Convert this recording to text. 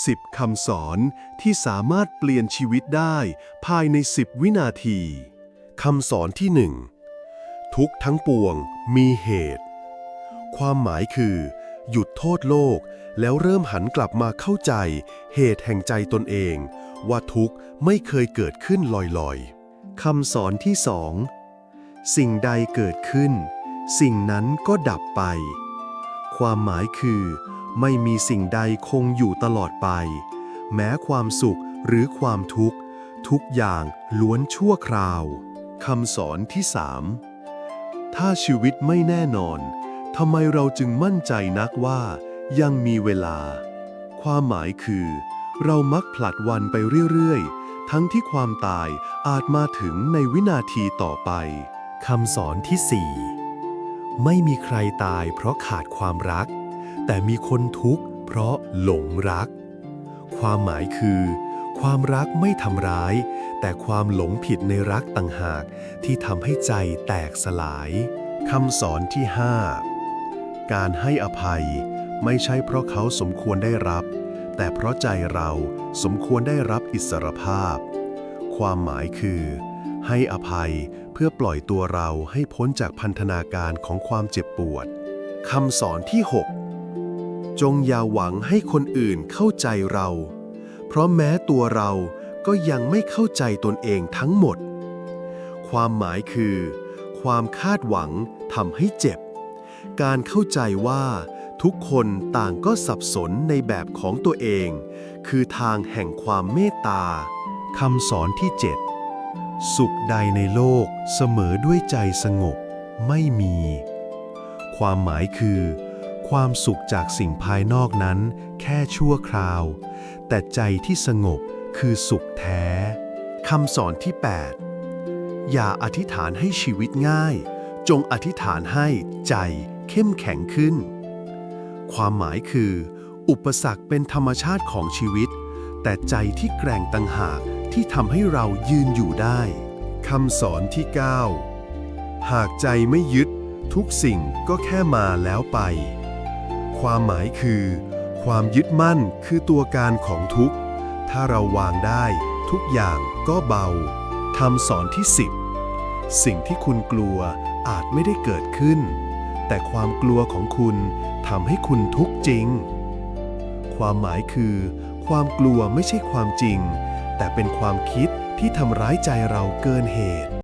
10 คำสอนที่สามารถเปลี่ยนชีวิตได้ภายใน 10 วินาที คำสอนที่หนึ่งทุกทั้งปวงมีเหตุ ความหมายคือ หยุดโทษโลก แล้วเริ่มหันกลับมาเข้าใจ เหตุแห่งใจตนเอง ว่าทุกข์ไม่เคยเกิดขึ้นลอยๆ คำสอนที่สองสิ่งใดเกิดขึ้น สิ่งนั้นก็ดับไป ความหมายคือ ไม่มีสิ่งใดคงอยู่ตลอดไป แม้ความสุขหรือความทุกข์ ทุกอย่างล้วนชั่วคราวคำสอนที่สามถ้าชีวิตไม่แน่นอนทำไมเราจึงมั่นใจนักว่า ยังมีเวลา ความหมายคือ เรามักผลัดวันไปเรื่อยๆ ทั้งที่ความตายอาจมาถึงในวินาทีต่อไปคำสอนที่สี่ไม่มีใครตายเพราะขาดความรัก แต่มีคนทุกข์เพราะหลงรัก ความหมายคือ ความรักไม่ทำร้าย แต่ความหลงผิดในรักต่างหากที่ทำให้ใจแตกสลายคำสอนที่ 5 การให้อภัยไม่ใช่เพราะเขาสมควรได้รับ แต่เพราะใจเราสมควรได้รับอิสรภาพ ความหมายคือ ให้อภัยเพื่อปล่อยตัวเราให้พ้นจากพันธนาการของความเจ็บปวดคำสอนที่ 6 จงอย่าหวังให้คนอื่นเข้าใจเรา เพราะแม้ตัวเราก็ยังไม่เข้าใจตนเองทั้งหมด ความหมายคือ ความคาดหวังทำให้เจ็บ การเข้าใจว่าทุกคนต่างก็สับสนในแบบของตัวเอง คือทางแห่งความเมตตาคำสอนที่ 7 สุขใดในโลกเสมอด้วยใจสงบ ไม่มี ความหมายคือ ความสุขจากสิ่งภายนอกนั้น แค่ชั่วคราว แต่ใจที่สงบคือสุขแท้คำสอนที่ 8 อย่าอธิษฐานให้ชีวิตง่าย จงอธิษฐานให้ใจเข้มแข็งขึ้น ความหมายคือ อุปสรรคเป็นธรรมชาติของชีวิต แต่ใจที่แกร่งต่างหากที่ทำให้เรายืนอยู่ได้คำสอนที่ 9 หากใจไม่ยึดทุกสิ่งก็แค่มาแล้วไป ความหมายคือ ความยึดมั่นคือตัวการของทุกข์ ถ้าเราวางได้ทุกอย่างก็เบาคำสอนที่ 10 สิ่งที่คุณกลัวอาจไม่ได้เกิดขึ้น แต่ความกลัวของคุณทำให้คุณทุกข์จริง ความหมายคือ ความกลัวไม่ใช่ความจริง แต่เป็นความคิดที่ทำร้ายใจเราเกินเหตุ